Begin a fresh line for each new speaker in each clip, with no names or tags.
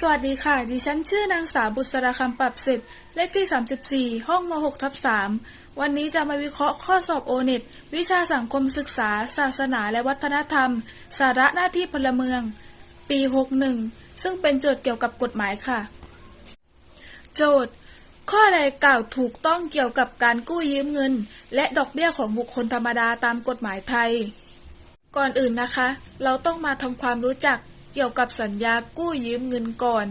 สวัสดีค่ะ ดิฉันชื่อนางสาวบุษราคำปรับเสร็จเลขที่ 34 ห้องม6ทับ3วันนี้จะมาวิเคราะห์ข้อสอบโอเน็ตวิชาสังคมศึกษา ศาสนาและวัฒนธรรม สาระหน้าที่พลเมือง ปี 61 ซึ่งเป็นโจทย์เกี่ยวกับกฎหมายค่ะ โจทย์ ข้อใดกล่าวถูกต้องเกี่ยวกับการกู้ยืมเงิน และดอกเบี้ยของบุคคลธรรมดาตามกฎหมายไทย ก่อนอื่นนะคะ เราต้องมาทำความรู้จัก เกี่ยวกับสัญญากู้ยืมเงินก่อน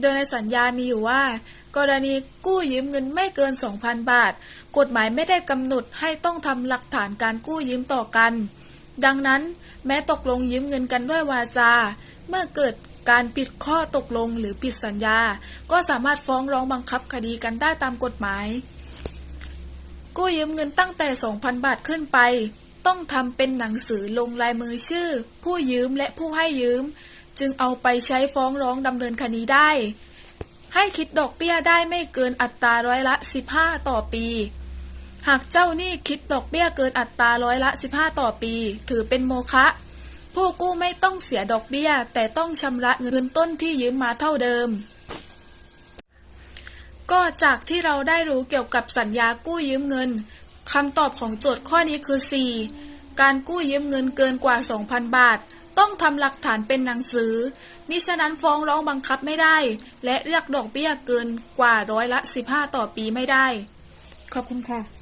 โดยในสัญญามีอยู่ว่า กรณีกู้ยืมเงินไม่เกิน 2,000 บาท กฎหมายไม่ได้กำหนดให้ต้องทำหลักฐานการกู้ยืมต่อกัน ดังนั้นแม้ตกลงยืมเงินกันด้วยวาจา เมื่อเกิดการผิดข้อตกลงหรือผิดสัญญา ก็สามารถฟ้องร้องบังคับคดีกันได้ตามกฎหมาย กู้ยืมเงินตั้งแต่ 2,000 บาทขึ้นไป ต้องทำเป็นหนังสือลงลายมือชื่อ ผู้ยืมและผู้ให้ยืม จึงเอาไปใช้ฟ้องร้องดำเนินคดีได้ ให้คิดดอกเบี้ยได้ไม่เกินอัตราร้อยละ 15 ต่อปี หากเจ้าหนี้คิดดอกเบี้ยเกินอัตราร้อยละ 15 ต่อปี ถือเป็นโมฆะผู้กู้ไม่ต้องเสียดอกเบี้ย แต่ต้องชำระเงินต้นที่ยืมมาเท่าเดิม ก็จากที่เราได้รู้เกี่ยวกับสัญญากู้ยืมเงินคำตอบของโจทย์ข้อนี้คือ 4. การกู้ยืมเงินเกินกว่า 2,000 บาท ต้องทำหลักฐานเป็นหนังสือนิฉะนั้นฟ้องร้องบังคับไม่ได้ และเรียกดอกเบี้ยเกินกว่าร้อยละ 15 ต่อปีไม่ได้ ขอบคุณค่ะ